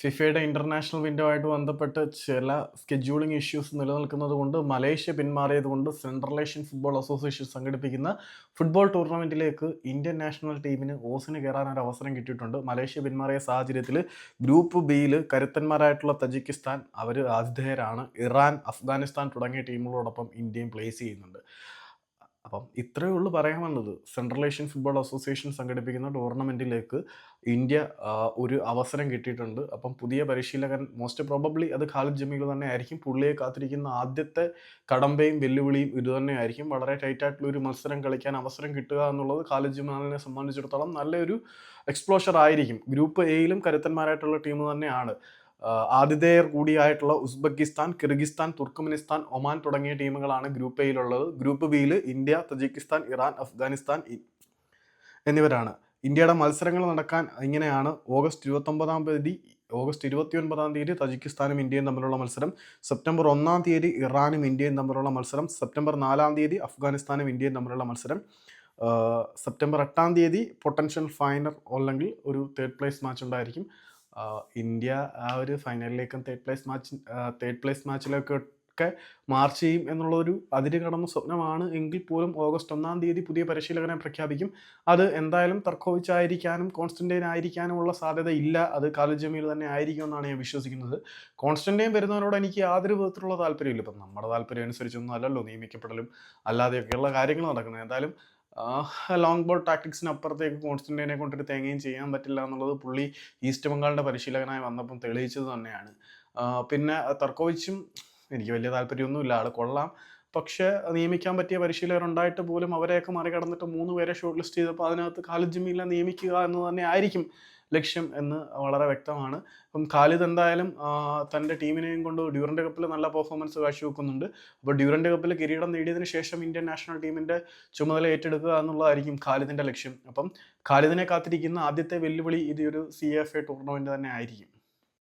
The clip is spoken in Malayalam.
ഫിഫയുടെ ഇന്റർനാഷണൽ വിൻഡോ ആയിട്ട് ബന്ധപ്പെട്ട് ചില സ്കെഡ്യൂളിംഗ് ഇഷ്യൂസ് നിലനിൽക്കുന്നത് കൊണ്ട് മലേഷ്യ പിന്മാറിയത് കൊണ്ട് സെൻട്രൽ ഏഷ്യൻ ഫുട്ബോൾ അസോസിയേഷൻ സംഘടിപ്പിക്കുന്ന ഫുട്ബോൾ ടൂർണമെന്റിലേക്ക് ഇന്ത്യൻ നാഷണൽ ടീമിന് ഓസിന് കയറാൻ ഒരു അവസരം കിട്ടിയിട്ടുണ്ട്. മലേഷ്യ പിന്മാറിയ സാഹചര്യത്തിൽ ഗ്രൂപ്പ് ബിയിൽ കരുത്തന്മാരായിട്ടുള്ള തജിക്കിസ്ഥാൻ അവർ ആതിഥേയരാണ്. ഇറാൻ അഫ്ഗാനിസ്ഥാൻ തുടങ്ങിയ ടീമുകളോടൊപ്പം ഇന്ത്യയും പ്ലേസ് ചെയ്യുന്നുണ്ട്. അപ്പം ഇത്രയേ ഉള്ളൂ പറയാൻ വന്നത്. സെൻട്രൽ ഏഷ്യൻ ഫുട്ബോൾ അസോസിയേഷൻ സംഘടിപ്പിക്കുന്ന ടൂർണമെന്റിലേക്ക് ഇന്ത്യ ഒരു അവസരം കിട്ടിയിട്ടുണ്ട്. അപ്പം പുതിയ പരിശീലകൻ മോസ്റ്റ് പ്രോബബ്ലി അത് ഖാലിദ് ജമീൽ തന്നെ ആയിരിക്കും പുള്ളിയെ കാത്തിരിക്കുന്ന ആദ്യത്തെ കടമ്പയും വെല്ലുവിളിയും ഇത് തന്നെയായിരിക്കും. വളരെ ടൈറ്റ് ആയിട്ടുള്ള ഒരു മത്സരം കളിക്കാൻ അവസരം കിട്ടുക എന്നുള്ളത് ഖാലിദ് ജമാലിനെ സംബന്ധിച്ചിടത്തോളം നല്ലൊരു എക്സ്പ്ലോഷർ ആയിരിക്കും. ഗ്രൂപ്പ് എയിലും കരുത്തന്മാരായിട്ടുള്ള ടീം തന്നെയാണ്. ആതിഥേയർ കൂടിയായിട്ടുള്ള ഉസ്ബെക്കിസ്ഥാൻ കിർഗിസ്ഥാൻ തുർക്ക്മെനിസ്ഥാൻ ഒമാൻ തുടങ്ങിയ ടീമുകളാണ് ഗ്രൂപ്പ് എയിലുള്ളത്. ഗ്രൂപ്പ് ബിയിൽ ഇന്ത്യ തജിക്കിസ്ഥാൻ ഇറാൻ അഫ്ഗാനിസ്ഥാൻ എന്നിവരാണ്. ഇന്ത്യയുടെ മത്സരങ്ങൾ നടക്കാൻ ഇങ്ങനെയാണ്. ഓഗസ്റ്റ് ഇരുപത്തൊമ്പതാം തീയതി ഓഗസ്റ്റ് ഇരുപത്തി ഒൻപതാം തീയതി തജിക്കിസ്ഥാനും ഇന്ത്യയും തമ്മിലുള്ള മത്സരം. സെപ്റ്റംബർ ഒന്നാം തീയതി ഇറാനും ഇന്ത്യയും തമ്മിലുള്ള മത്സരം. സെപ്റ്റംബർ നാലാം തീയതി അഫ്ഗാനിസ്ഥാനും ഇന്ത്യയും തമ്മിലുള്ള മത്സരം. സെപ്റ്റംബർ എട്ടാം തീയതി പൊട്ടൻഷ്യൽ ഫൈനൽ അല്ലെങ്കിൽ ഒരു തേർഡ് പ്ലേസ് മാച്ച് ഉണ്ടായിരിക്കും. ഇന്ത്യ ആ ഒരു ഫൈനലിലേക്കും third place match third place മാച്ചിലേക്കൊക്കെ march ചെയ്യും എന്നുള്ളൊരു അതിര് കടന്ന സ്വപ്നമാണ് എങ്കിൽ പോലും ഓഗസ്റ്റ് ഒന്നാം തീയതി പുതിയ പരിശീലകനെ പ്രഖ്യാപിക്കും. അത് എന്തായാലും തർക്കോവിച്ച് ആയിരിക്കാനും കോൺസ്റ്റന്റൈൻ ആയിരിക്കാനുമുള്ള സാധ്യത ഇല്ല. അത് കാലിദ് ജമീൽ തന്നെ ആയിരിക്കുമെന്നാണ് ഞാൻ വിശ്വസിക്കുന്നത്. കോൺസ്റ്റന്റൈൻ വരുന്നവരോട് എനിക്ക് യാതൊരു വിധത്തിലുള്ള താല്പര്യമില്ല ഇപ്പം നമ്മുടെ താല്പര്യം അനുസരിച്ചൊന്നും അല്ലല്ലോ നിയമിക്കപ്പെടലും അല്ലാതെയൊക്കെയുള്ള കാര്യങ്ങൾ നടക്കുന്നത്. എന്തായാലും ലോങ് ബോൾ ടാക്ടിക്സിന് അപ്പുറത്തേക്ക് കോൺസ്റ്റന്റൈനെ കൊണ്ടൊരു തേങ്ങയും ചെയ്യാൻ പറ്റില്ല എന്നുള്ളത് പുള്ളി ഈസ്റ്റ് ബംഗാളിന്റെ പരിശീലകനായി വന്നപ്പം തെളിയിച്ചത് തന്നെയാണ്. പിന്നെ തർക്കോവിച്ചും എനിക്ക് വലിയ താല്പര്യമൊന്നുമില്ല ആൾ കൊള്ളാം. പക്ഷേ നിയമിക്കാൻ പറ്റിയ പരിശീലകർ ഉണ്ടായിട്ട് പോലും അവരെയൊക്കെ മറികടന്നിട്ട് മൂന്ന് പേരെ ഷോർട്ട് ലിസ്റ്റ് ചെയ്തപ്പോൾ അതിനകത്ത് ഖാലിദ് ജമീലിനെ നിയമിക്കുക എന്ന് തന്നെ ആയിരിക്കും. ലക്ഷ്യം എന്ന് വളരെ വ്യക്തമാണ്. അപ്പം ഖാലിദ് എന്തായാലും തന്റെ ടീമിനെയും കൊണ്ട് ഡ്യൂറന്റ് കപ്പിൽ നല്ല പെർഫോമൻസ് കാഴ്ചവെക്കുന്നുണ്ട്. അപ്പോൾ ഡ്യൂറന്റ് കപ്പിൽ കിരീടം നേടിയതിന് ശേഷം ഇന്ത്യൻ നാഷണൽ ടീമിന്റെ ചുമതല ഏറ്റെടുക്കുക എന്നുള്ളതായിരിക്കും ഖാലിദിന്റെ ലക്ഷ്യം. അപ്പം ഖാലിദിനെ കാത്തിരിക്കുന്ന ആദ്യത്തെ വെല്ലുവിളി ഇത് ഒരു സി എഫ് എ ടൂർണമെന്റ് തന്നെ ആയിരിക്കും.